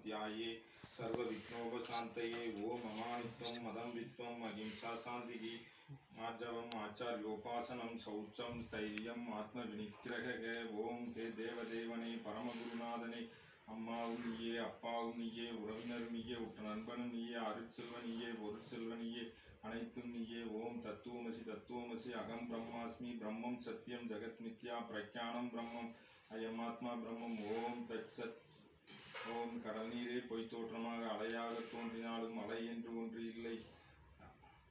ध्याये सर्वविघ्नोपशान्तये ॐ अमानित्वं मदं वित्वम् अहिंसा शान्तिः आर्जवम् आचार्योपासनं शौचं स्थैर्यम् आत्मविनिग्रहः ॐ हे தேவதேவனே பரமகுருநாதனே அம்மாவும் நீயே அப்பாவும் நீயே உறவினரும் நீயே உற்ற நண்பனும் நீயே அருட்செல்வ நீயே பொருட்செல்வ நீயே அனைத்தும் நீயே ஓம் தத்துவமசி தத்துவமசி அகம் பிரம்மாஸ்மி பிரம்மம் சத்தியம் ஜெகத் மித்யா பிரக்ஞானம் பிரம்மம் அயமாத்மா பிரம்மம் ஓம் தத் சத் ஓம் கடல் நீரே பொய் தோற்றமாக அலையாக தோன்றினாலும் அலை என்று ஒன்று இல்லை.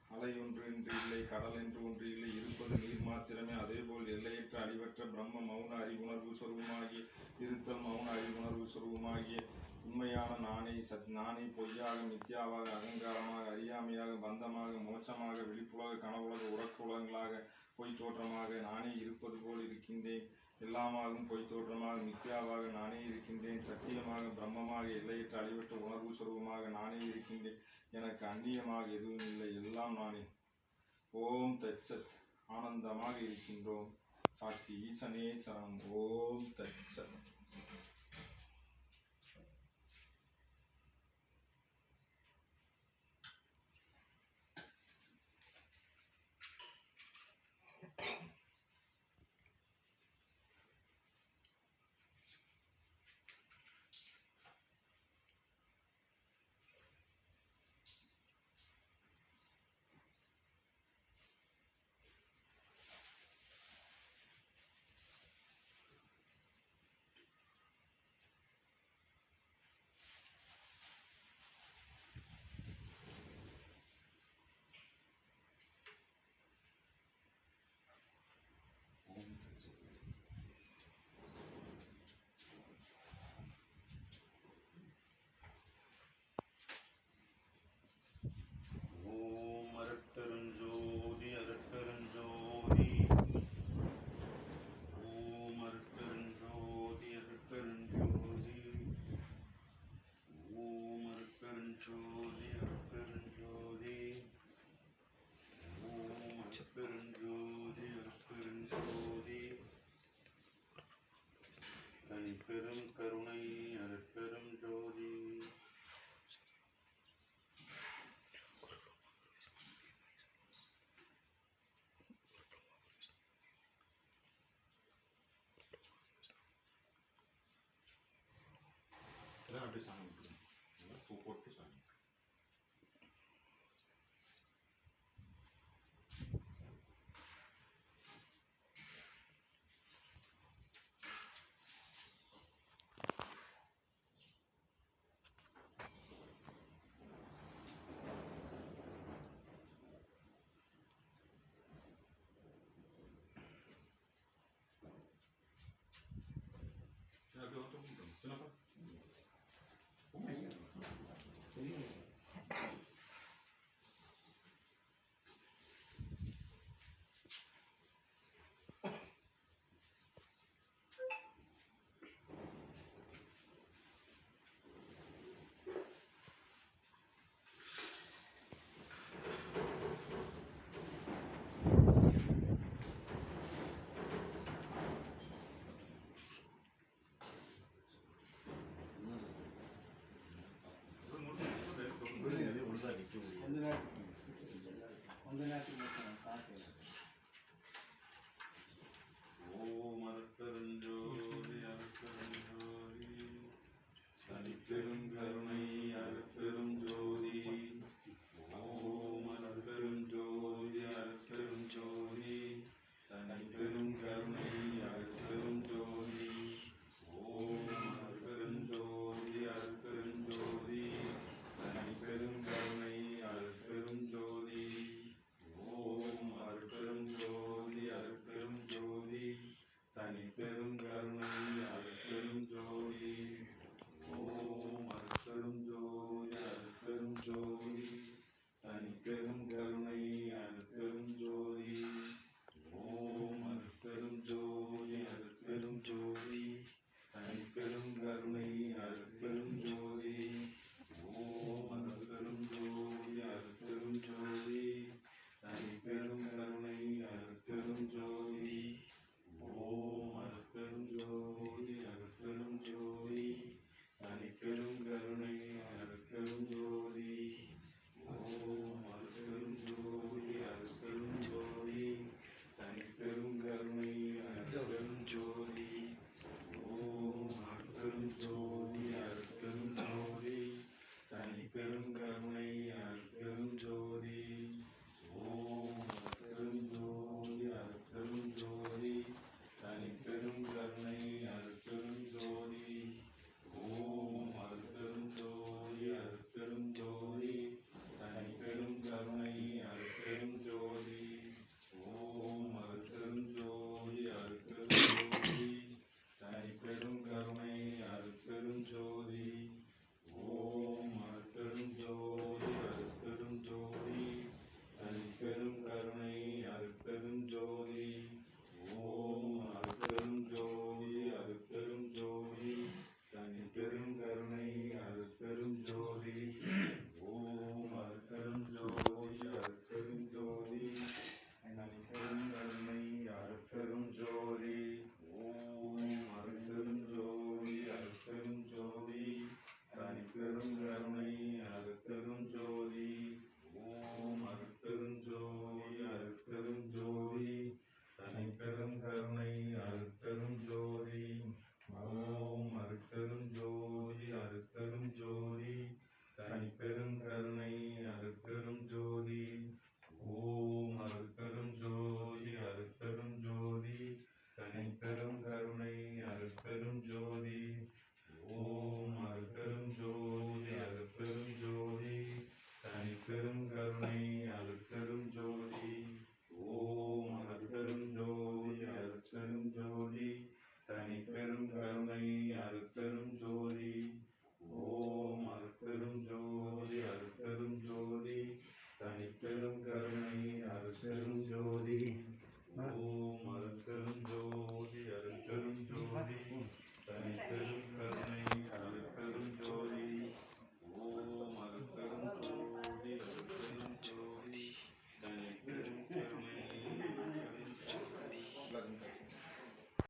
அலை ஒன்று என்று இல்லை கடல் என்று ஒன்று இல்லை. இருப்பது நீர் மாத்திரமே. அதேபோல் எல்லையற்ற அழிவற்ற பிரம்ம மௌன அறிவுணர்வு சொருபமாகிய இருத்தல் மௌன அறிவுணர்வு சொருபமாகிய உண்மையான நானே சத் நானே பொய்யாக நித்யாவாக அகங்காரமாக அறியாமையாக பந்தமாக மோட்சமாக விழிப்புலக கனவுலக உறக்குலகங்களாக பொய் தோற்றமாக நானே இருப்பது போல் இருக்கின்றேன். எல்லாமாகவும் பொய் தோற்றமாக மித்யாவாக நானே இருக்கின்றேன். சத்தியமாக பிரம்மமாக எல்லையற்ற அழிவற்ற உணர்வு சுரூபமாக நானே இருக்கின்றேன். எனக்கு அந்நியமாக எதுவும் இல்லை. எல்லாம் நானே. ஓம் தச்சத் ஆனந்தமாக இருக்கின்றோம். சாட்சி ஈசனே சரணம் ஓம் தச்சத் ஓம் அரட்டரஞ்சோதி அரட்டரஞ்சோதி தனிப்பெரும் கருணை அரட்டரும் ஜோதி எல்லாம் அப்படியே சாமி கும்பிடுங்க. எல்லாம் பூ போட்டு la luna